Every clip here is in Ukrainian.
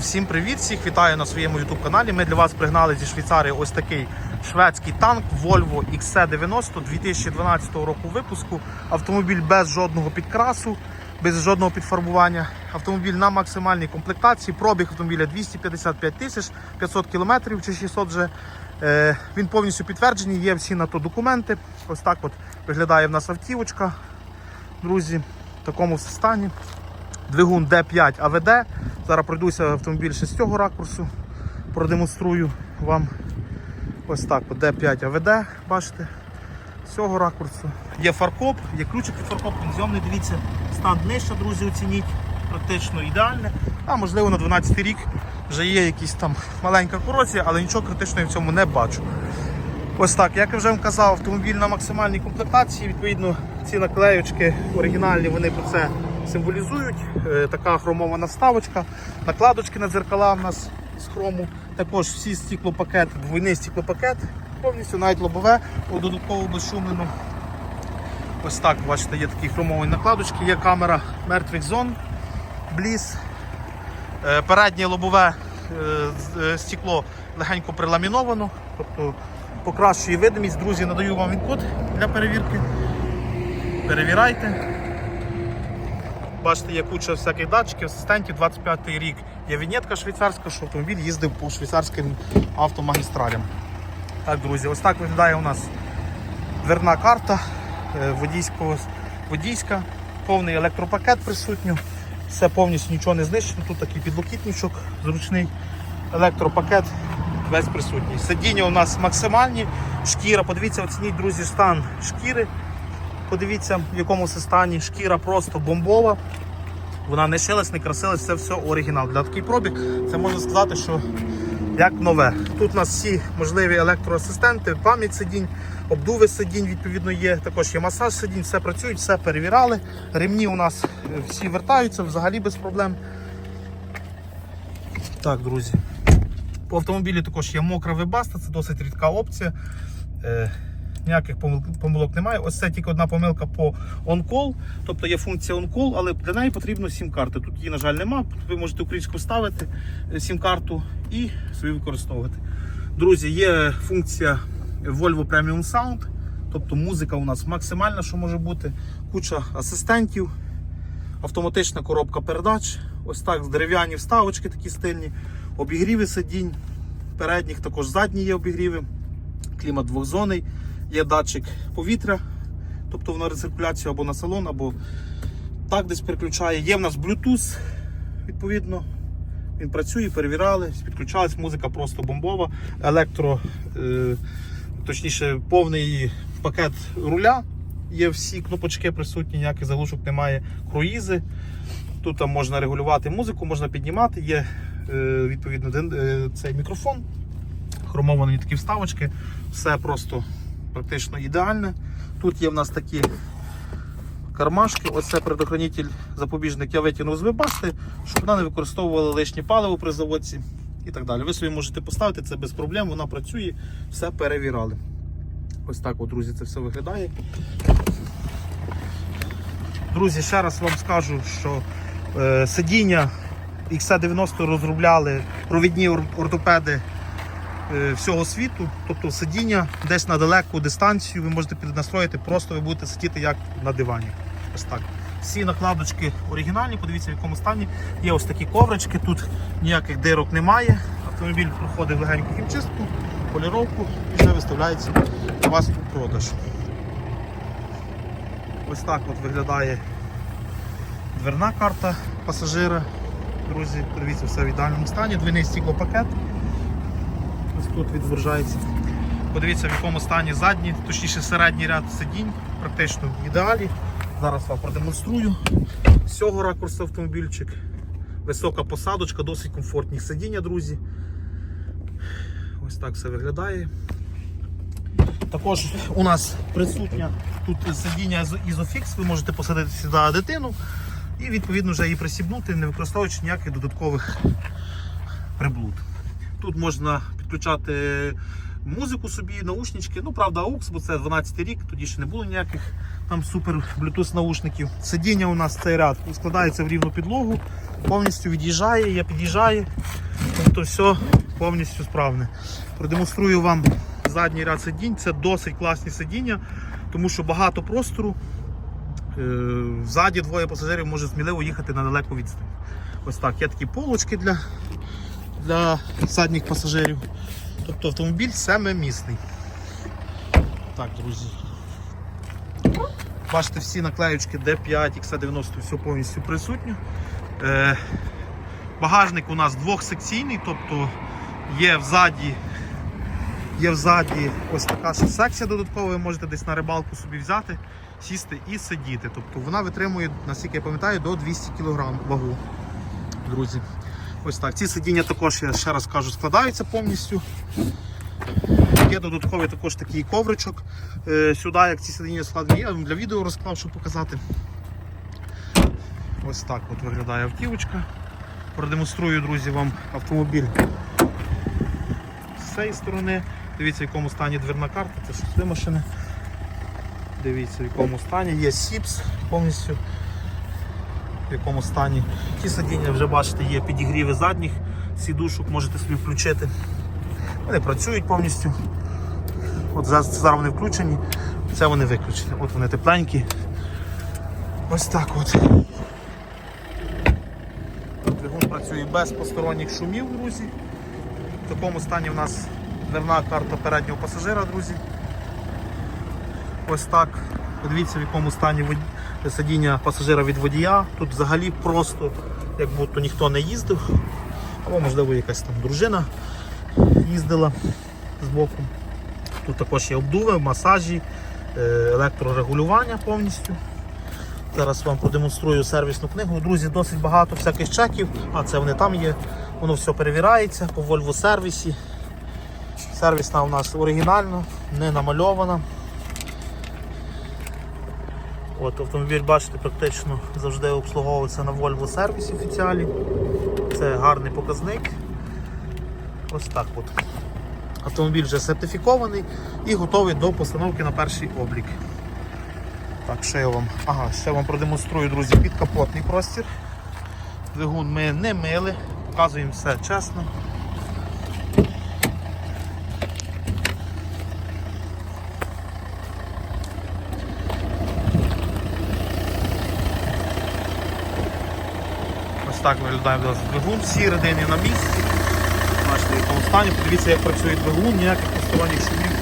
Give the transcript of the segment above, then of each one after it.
Всім привіт! Всіх вітаю на своєму youtube каналі. Ми для вас пригнали зі Швейцарії ось такий шведський танк Volvo XC90 2012 року випуску. Автомобіль без жодного підкрасу, без жодного підфарбування. Автомобіль на максимальній комплектації. Пробіг автомобіля 255 тисяч 500 кілометрів чи 600 вже. Е, Він повністю підтверджений, є всі на то документи. Ось так от виглядає в нас автівочка. Друзі, в такому стані. Двигун D5 АВД. Зараз пройдуся автомобіль ще з цього ракурсу. Продемонструю вам ось так. от D5 АВД, бачите, з цього ракурсу. Є фаркоп, є ключик від фаркоп, підйомний, дивіться, стан нижче, друзі, оцініть, практично ідеальне. А можливо на 12 рік вже є якісь там маленька корозія, але нічого критичного в цьому не бачу. Ось так, як я вже вам казав, автомобіль на максимальній комплектації. Відповідно, ці наклеючки оригінальні, вони про це символізують. Е, Така хромована вставочка, накладочки на дзеркала в нас з хрому. Також всі стеклопакет, двойний стеклопакет, повністю навіть лобове, додатково безшумлено. Ось так, бачите, є такі хромові накладочки, є камера мертвих зон, бліз. Е, Переднє лобове е, стекло легенько приламіновано, тобто покращує видимість. Друзі, надаю вам він-код для перевірки. Перевірайте. Бачите, є куча всяких датчиків, асистентів, 25-й рік є вінетка швейцарська, що автомобіль їздив по швейцарським автомагістралям. Так, друзі, ось так виглядає у нас дверна карта е, водійського, водійська, повний електропакет присутній. Все повністю нічого не знищено. Тут такий підлокітничок зручний. Електропакет весь присутній. Сидіння у нас максимальні. Шкіра, подивіться, оцініть, друзі, стан шкіри. Подивіться, в якому стані. Шкіра просто бомбова. Вона не шилась, не красилась, це все оригінал. Для такий пробіг це можна сказати, що як нове. Тут у нас всі можливі електроасистенти, пам'ять сидінь, обдуви сидінь, відповідно, є. Також є масаж сидінь, все працюють, все перевіряли. Ремні у нас е, всі вертаються взагалі без проблем. Так, друзі. По автомобілі також є мокра вебаста, це досить рідка опція. Ніяких помилок немає. Ось це тільки одна помилка по on-call, тобто є функція on-call, але для неї потрібно сім-карти. Тут її, на жаль, нема. Ви можете українську ставити е, сім-карту і собі використовувати. Друзі, є функція Volvo Premium Sound, тобто музика у нас максимальна, що може бути, куча асистентів, автоматична коробка передач. Ось так, дерев'яні вставочки такі стильні, обігріви сидінь, передніх також задні є обігріви, клімат двохзонний, є датчик повітря, тобто на рециркуляцію або на салон, або так десь переключає. Є в нас Bluetooth, відповідно. Він працює, перевіряли, підключалась, музика просто бомбова, електро, е, точніше, повний пакет руля. Є всі кнопочки присутні, ніяких заглушок немає, круїзи. Тут там можна регулювати музику, можна піднімати, є е, відповідно е, цей мікрофон, хромовані такі вставочки, все просто практично ідеальне. Тут є в нас такі кармашки, оце предохранитель, запобіжник я витягнув з вебасти, щоб вона не використовувала лишнє паливо при заводці і так далі. Ви собі можете поставити це без проблем, вона працює, все перевірали. Ось так, от, друзі, це все виглядає. Друзі, ще раз вам скажу, що е, сидіння XC90 розробляли провідні ортопеди всього світу. Тобто сидіння десь на далеку дистанцію ви можете піднастроїти, просто ви будете сидіти як на дивані. Ось так. Всі накладочки оригінальні, подивіться в якому стані. Є ось такі коврички, тут ніяких дирок немає. Автомобіль проходить легеньку хімчистку, поліровку і вже виставляється у вас у продаж. Ось так от виглядає дверна карта пасажира. Друзі, подивіться, все в ідеальному стані. Двійний стеклопакет. Тут відображається. Подивіться, в якому стані задній, точніше середній ряд сидінь, практично в ідеалі. Зараз вам продемонструю. З цього ракурсу автомобільчик. Висока посадочка, досить комфортні сидіння, друзі. Ось так все виглядає. Також у нас присутня тут сидіння ізофікс, ви можете посадити сюди дитину і відповідно вже її присібнути, не використовуючи ніяких додаткових приблуд. Тут можна підключати музику собі, наушнички. Ну, правда, AUX, бо це 12 рік, тоді ще не було ніяких Там супер Bluetooth наушників. Сидіння у нас цей ряд складається в рівну підлогу, повністю від'їжджає, я під'їжджаю. Тобто все повністю справне. Продемонструю вам задній ряд сидінь. Це досить класні сидіння, тому що багато простору. Е, Ззаді двоє пасажирів може сміливо їхати на далеку відстань. Ось так. Є такі полочки для, для задніх пасажирів. Тобто автомобіль семимісний. Так, друзі. Бачите, всі наклеючки D5, XC90, все повністю присутнє. Е, багажник у нас двохсекційний, тобто є взаді, є взаді ось така секція додаткова, ви можете десь на рибалку собі взяти, сісти і сидіти. Тобто вона витримує, наскільки я пам'ятаю, до 200 кг вагу. Друзі. Ось так. Ці сидіння також, я ще раз кажу, складаються повністю. Є додатковий також такий ковричок е, сюди, як ці сидіння складені. Я вам для відео розклав, щоб показати. Ось так от виглядає автівочка. Продемонструю, друзі, вам автомобіль з цієї сторони. Дивіться, в якому стані дверна карта, це шости машини. Дивіться, в якому стані. Є сіпс повністю. В якому стані. Ті сидіння вже бачите, є підігріви задніх сідушок, можете собі включити. Вони працюють повністю. От зараз, зараз вони включені, це вони виключені. От вони тепленькі. Ось так от. Двигун працює без посторонніх шумів, друзі. В такому стані в нас дверна карта переднього пасажира, друзі. Ось так. Подивіться, в якому стані сидіння пасажира від водія. Тут взагалі просто, як будто ніхто не їздив. Або, можливо, якась там дружина їздила з боку. Тут також є обдуви, масажі, е, електрорегулювання повністю. Зараз вам продемонструю сервісну книгу. Друзі, досить багато всяких чеків, а це вони там є. Воно все перевіряється по Volvo сервісі. Сервісна у нас оригінальна, не намальована. От Автомобіль, бачите, практично завжди обслуговується на Volvo сервісі офіціалі. Це гарний показник. Ось так от. Автомобіль вже сертифікований і готовий до постановки на перший облік. Так, ще я вам, ага, ще вам продемонструю, друзі, підкапотний простір. Двигун ми не мили, показуємо все чесно. Так виглядає двигун, всі родини на місці. Бачите, якому стані. Подивіться, як працює двигун, ніяких посторонніх шумів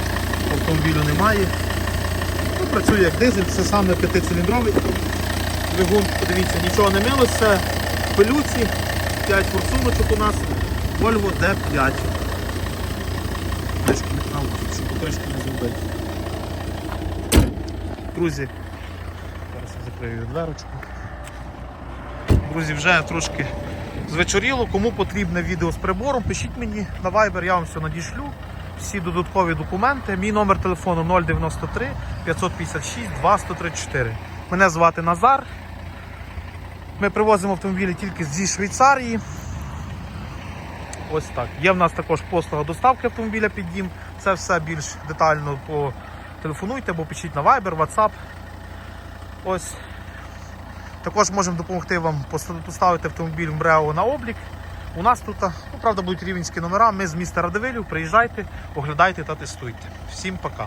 автомобілю немає. Ну, працює як дизель, це саме п'ятициліндровий двигун. Подивіться, нічого не милося. Пилюці 5 форсуночок у нас Volvo D5. Трішки не знав, щоб трішки не зробити. Друзі, зараз я закрию дверочку. Друзі, вже трошки звечоріло. Кому потрібне відео з прибором, пишіть мені на Viber, я вам все надішлю. Всі додаткові документи. Мій номер телефону 093 556 2134. Мене звати Назар. Ми привозимо автомобілі тільки зі Швейцарії. Ось так. Є в нас також послуга доставки автомобіля під дім. Це все більш детально телефонуйте або пишіть на Viber, WhatsApp. Ось. Також можемо допомогти вам поста- поставити автомобіль МРЕО на облік. У нас тут, ну, правда, будуть рівенські номера. Ми з міста Радивилів. Приїжджайте, оглядайте та тестуйте. Всім пока.